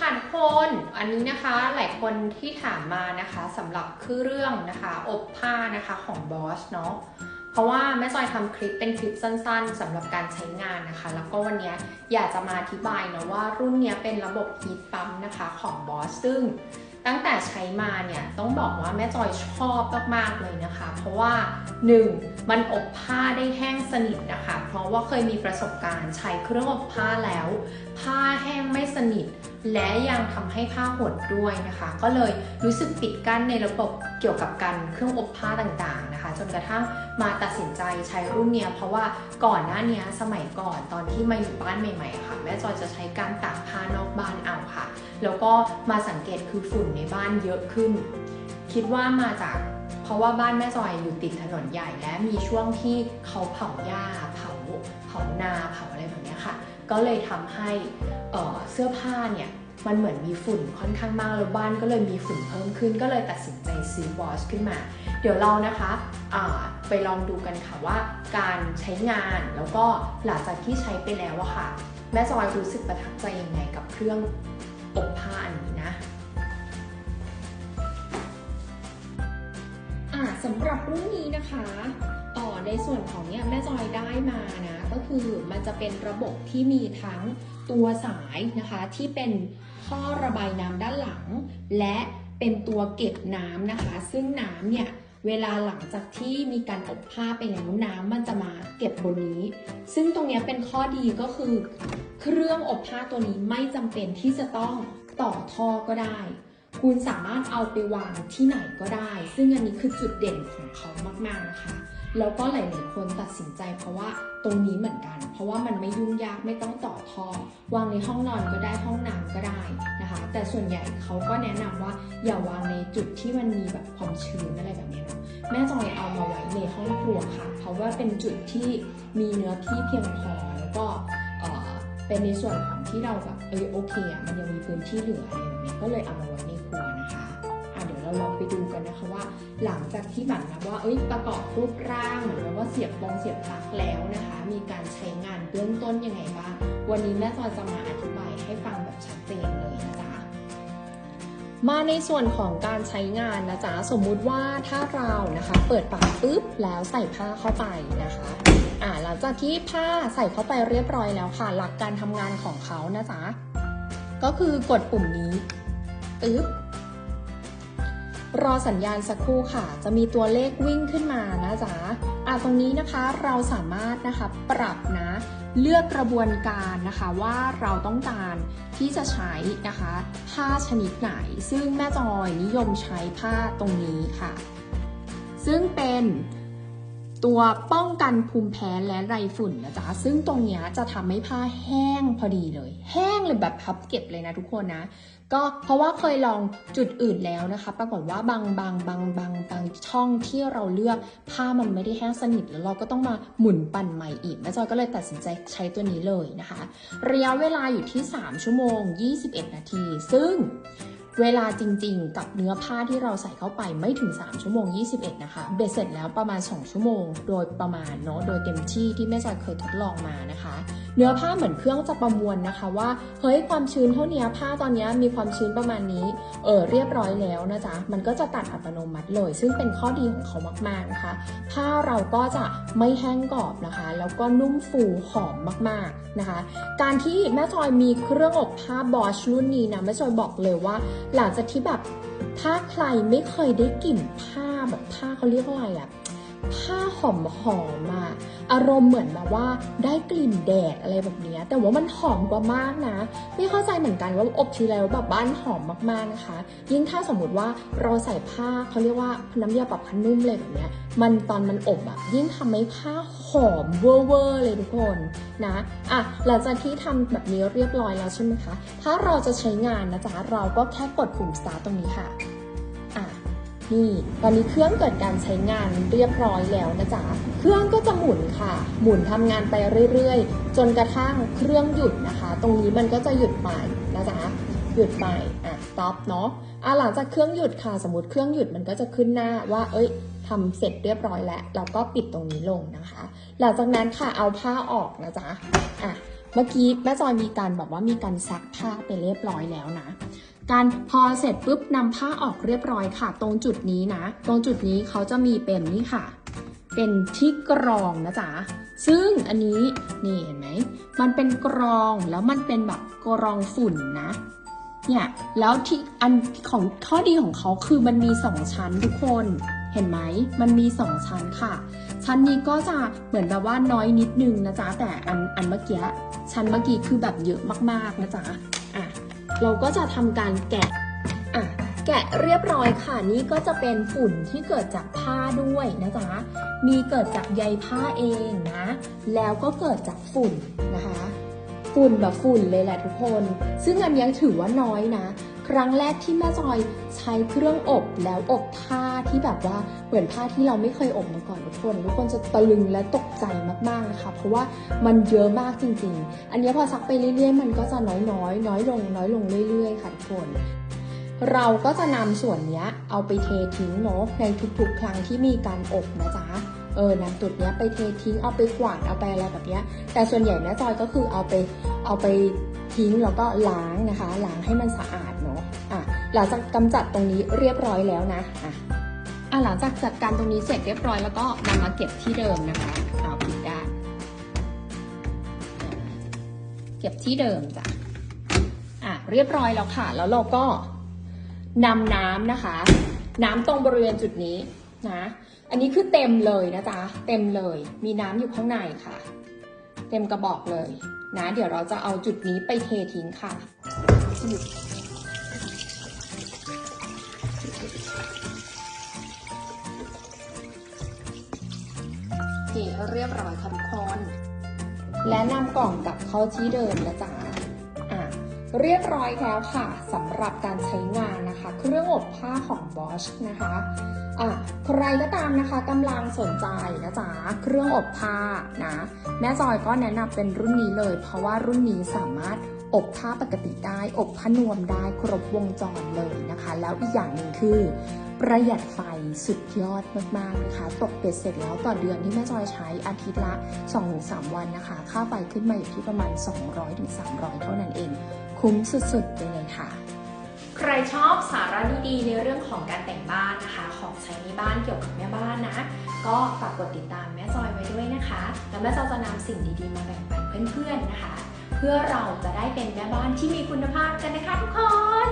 ค่ะทุกคน อันนี้นะคะหลายคนที่ถามมานะคะสำหรับคือเรื่องนะคะอบผ้านะคะของบอสเนาะเพราะว่าแม่จอยทำคลิปเป็นคลิปสั้นๆสำหรับการใช้งานนะคะ แล้วก็วันนี้อยากจะมาอธิบายนะว่ารุ่นนี้เป็นระบบฮีทปั๊มนะคะของบอสซึ่งตั้งแต่ใช้มาเนี่ยต้องบอกว่าแม่จอยชอบมากๆเลยนะคะ เพราะว่า 1. มันอบผ้าได้แห้งสนิทนะคะ เพราะว่าเคยมีประสบการณ์ใช้เครื่องอบผ้าแล้ว ผ้าแห้งไม่สนิทและยังทำให้ผ้าหดด้วยนะคะ ก็เลยรู้สึกปิดกั้นในระบบเกี่ยวกับการเครื่องอบผ้าต่างๆนะคะ จนกระทั่งมาตัดสินใจใช้รุ่นเนี้ยเพราะว่าก่อนหน้านี้สมัยก่อนตอนที่มาอยู่บ้านใหม่ๆค่ะแม่จอยจะใช้การตากผ้านอกบ้านเอาค่ะ แล้วก็มาสังเกตคือฝุ่นในบ้านเยอะขึ้น คิดว่ามาจากเพราะว่าบ้านแม่จอยอยู่ติดถนนใหญ่และมีช่วงที่เขาเผาหญ้าเผาเผานาเผาอะไรแบบนี้ค่ะ ก็เลยทำให้ เเสื้อผ้าเนี่ยมันเหมือนมีฝุ่นค่อนข้างมากแล้วบ้านก็เลยมีฝุ่นเพิ่มขึ้น ก็เลยตัดสินใจซื้อวอชขึ้นมา เดี๋ยวเรานะคะไปลองดูกันค่ะว่า การใช้งานแล้วก็หลังจากที่ใช้ไปแล้วอะค่ะ แม่จอยรู้สึกประทับใจยังไงกับเครื่องอบผ้าอันนี้นะสำหรับรุ่นนี้นะคะต่อในส่วนของเนี่ยแม่จอยได้มานะ ก็คือมันจะเป็นระบบที่มีทั้งตัวสายนะคะที่เป็นท่อระบายน้ำด้านหลัง และเป็นตัวเก็บน้ำนะคะ ซึ่งน้ำเนี่ยเวลาหลังจากที่มีการอบผ้าไปแล้วน้ำมันจะมาเก็บบนนี้ ซึ่งตรงนี้เป็นข้อดีก็คือ เครื่องอบผ้าตัวนี้ไม่จำเป็นที่จะต้องต่อท่อก็ได้ คุณสามารถเอาไปวางที่ไหนก็ได้ ซึ่งอันนี้คือจุดเด่นของเขามากๆนะคะ แล้วก็หลายๆคนตัดสินใจ เพราะว่าตรงนี้เหมือนกัน เพราะว่ามันไม่ยุ่งยากไม่ต้องต่อท่อวางในห้องนอนก็ได้ห้องน้ำก็ได้นะคะ แต่ส่วนใหญ่เขาก็แนะนำว่าอย่าวางในจุดที่มันมีแบบความชื้นอะไรแบบนี้นะแม่จอยเอามาไว้ในห้องครัวค่ะ เพราะว่าเป็นจุดที่มีเนื้อที่เพียงพอแล้วก็เอ่อเป็นในส่วนของที่เราแบบเออโอเคอะมันยังมีพื้นที่เหลืออะไรแบบนี้ก็เลยเอามาไว้ใน เราลองไปดูกันนะคะว่า หลังจากที่แบบนะว่าเอ้ยประกอบรูปร่างเหมือนกับว่าเสียบปองเสียบปลั๊กแล้วนะคะ มีการใช้งานเบื้องต้นยังไงบ้างวันนี้แม่จอยจะมาอธิบายให้ฟังแบบชัดเจนเลยนะจ๊ะมาในส่วนของการใช้งานนะจ๊ะสมมุติว่าถ้าเรานะคะ เปิดฝากปุ๊บแล้วใส่ผ้าเข้าไปนะคะอ่าหลังจากที่ผ้าใส่เข้าไปเรียบร้อยแล้วค่ะ หลักการทำงานของเขานะจ๊ะก็คือกดปุ่มนี้ปึ๊บ รอสัญญาณสักครู่ค่ะ จะมีตัวเลขวิ่งขึ้นมานะจ๊ะอะตรงนี้นะคะเราสามารถนะคะปรับนะ เลือกกระบวนการนะคะว่าเราต้องการที่จะใช้นะคะผ้าชนิดไหน ซึ่งแม่จอยนิยมใช้ผ้าตรงนี้ค่ะ ซึ่งเป็น ตัวป้องกันภูมิแพ้และไรฝุ่นนะจ๊ะ ซึ่งตรงนี้จะทำให้ผ้าแห้งพอดีเลย แห้งเลยแบบพับเก็บเลยนะทุกคนนะ ก็เพราะว่าเคยลองจุดอื่นแล้วนะคะ ปรากฏว่าบางบางบางบางบางช่องที่เราเลือกผ้ามันไม่ได้แห้งสนิทแล้วเราก็ต้องมาหมุนปั่นใหม่อีกแม่จอยก็เลยตัดสินใจใช้ตัวนี้เลยนะคะ ระยะเวลาอยู่ที่ 3 ชั่วโมง 21 นาที ซึ่ง เวลาจริงๆ กับเนื้อผ้าที่เราใส่เข้าไปไม่ถึง 3 ชั่วโมง 21 นะคะ เบ็ดเสร็จแล้วประมาณ 2 ชั่วโมง โดยประมาณเนาะ โดยเต็มที่ที่แม่จอยเคยทดลองมานะคะเนื้อผ้าเหมือนเครื่องจะประมวลนะคะว่าเฮ้ยความชื้นเท่านี้ผ้าตอนนี้มีความชื้นประมาณนี้เออเรียบร้อยแล้วนะจ๊ะมันก็จะตัดอัตโนมัติเลย ซึ่งเป็นข้อดีของเขามากๆนะคะ ผ้าเราก็จะไม่แห้งกรอบนะคะ แล้วก็นุ่มฟูหอมมากๆนะคะ การที่แม่จอยมีเครื่องอบผ้าบอชรุ่นนี้นะแม่จอยบอกเลยว่า หลังจากที่แบบถ้าใครไม่เคยได้กลิ่นผ้าแบบผ้าเขาเรียกว่าอะไรอะ ผ้าหอมหอมอะอารมณ์เหมือนแบบว่าได้กลิ่นแดดอะไรแบบนี้ แต่ว่ามันหอมกว่ามากนะ ไม่เข้าใจเหมือนกันว่าอบทีแล้วแบบบ้านหอมมากๆนะคะ ยิ่งถ้าสมมติว่าเราใส่ผ้าเขาเรียกว่าน้ำยาปรับผ้านุ่มเลยแบบเนี้ยมันตอนมันอบอะยิ่งทำให้ผ้าหอมเวอร์เวอร์เลยทุกคนนะอะหลังจากที่ทำแบบนี้เรียบร้อยแล้วใช่ไหมคะ ถ้าเราจะใช้งานนะจ๊ะเราก็แค่กดปุ่ม start ตรงนี้ค่ะ นี่ ตอนนี้เครื่องเกิดการใช้งานเรียบร้อยแล้วนะจ๊ะ เครื่องก็จะหมุนค่ะ หมุนทำงานไปเรื่อยๆ จนกระทั่งเครื่องหยุดนะคะ ตรงนี้มันก็จะหยุดไปนะจ๊ะ หยุดไป อะ stop เนาะ อะหลังจากเครื่องหยุดค่ะ สมมติเครื่องหยุดมันก็จะขึ้นหน้าว่า เอ้ยทำเสร็จเรียบร้อยแล้ว เราก็ปิดตรงนี้ลงนะคะ หลังจากนั้นค่ะ เอาผ้าออกนะจ๊ะ อะ เมื่อกี้แม่จอยมีการแบบว่ามีการซักผ้าไปเรียบร้อยแล้วนะ การพอเสร็จปุ๊บนำผ้าออกเรียบร้อยค่ะ ตรงจุดนี้นะ ตรงจุดนี้เขาจะมีเป็นนี่ค่ะ เป็นที่กรองนะจ๊ะซึ่งอันนี้นี่เห็นไหมมันเป็นกรองแล้วมันเป็นแบบกรองฝุ่นนะเนี่ยแล้วที่อันของข้อดีของเขาคือมันมีสองชั้นทุกคนเห็นไหมมันมีสองชั้นค่ะ ชั้นนี้ก็จะเหมือนแบบว่าน้อยนิดนึงนะจ๊ะแต่อันอันเมื่อกี้ชั้นเมื่อกี้คือแบบเยอะมากๆนะจ๊ะอะ เราก็จะทำการแกะอะแกะเรียบร้อยค่ะ นี่ก็จะเป็นฝุ่นที่เกิดจากผ้าด้วยนะจ๊ะ มีเกิดจากใยผ้าเองนะ แล้วก็เกิดจากฝุ่นนะคะ ฝุ่นแบบฝุ่นเลยแหละทุกคน ซึ่งอันนี้ถือว่าน้อยนะ ครั้งแรกที่แม่จอยใช้เครื่องอบแล้วอบผ้าที่แบบว่าเหมือนผ้าที่เราไม่เคยอบมาก่อนทุกคน ทุกคนจะตะลึงและตกใจมากๆนะคะเพราะว่ามันเยอะมากจริง ๆ อันนี้พอซักไปเรื่อยๆ มันก็จะน้อยๆ น้อยลง น้อยลงเรื่อยๆ ค่ะทุกคนเราก็จะนำส่วนนี้เอาไปเททิ้งเนาะในทุกๆ ครั้งที่มีการอบนะจ๊ะ ออนำจุดเนี้ยไปเททิ้งเอาไปกวาดเอาไปอะไรแบบเนี้ย แต่ส่วนใหญ่นะจอยก็คือเอาไปเอาไปทิ้งแล้วก็ล้างนะคะ ล้างให้มันสะอาดเนาะอะหลังจากกำจัดตรงนี้เรียบร้อยแล้วนะอะอะหลังจากจัดการตรงนี้เสร็จเรียบร้อยแล้วก็นำมาเก็บที่เดิมนะคะเอาผิดได้เก็บที่เดิมจ้ะอะเรียบร้อยแล้วค่ะ แล้วเราก็นำน้ำนะคะ น้ำตรงบริเวณจุดนี้ นะ อันนี้คือเต็มเลยนะจ๊ะ เต็มเลย มีน้ำอยู่ข้างในค่ะ เต็มกระบอกเลยนะ เดี๋ยวเราจะเอาจุดนี้ไปเททิ้งค่ะ เทเรียบร้อยค่ะทุกคน และนำกล่องกลับเข้าที่เดิมนะจ๊ะอะเรียบร้อยแล้วค่ะสำหรับการใช้งานนะคะ เครื่องอบผ้าของ Bosch นะคะ ใครก็ตามนะคะกำลังสนใจนะจ๊ะเครื่องอบผ้านะแม่จอยก็แนะนำเป็นรุ่นนี้เลย เพราะว่ารุ่นนี้สามารถอบผ้าปกติได้ อบผ้านวมได้ครบวงจรเลยนะคะ แล้วอีกอย่างหนึ่งคือ ประหยัดไฟสุดยอดมากๆนะคะตกเป็ดเสร็จแล้วต่อเดือนที่แม่จอยใช้อาทิตย์ละ 2-3 วันนะคะ ค่าไฟขึ้นมาอยู่ที่ประมาณ 200-300 เท่านั้นเอง คุ้มสุดๆไปเลยค่ะ ใครชอบสาระดีๆ ในเรื่องของการแต่งบ้านนะคะ ของใช้ในบ้านเกี่ยวกับแม่บ้านนะ ก็ฝากกดติดตามแม่จอยไว้ด้วยนะคะ แล้วแม่จอยจะนำสิ่งดีๆ มาแบ่งปันเพื่อนๆนะคะ เพื่อเราจะได้เป็นแม่บ้านที่มีคุณภาพกันนะคะทุกคน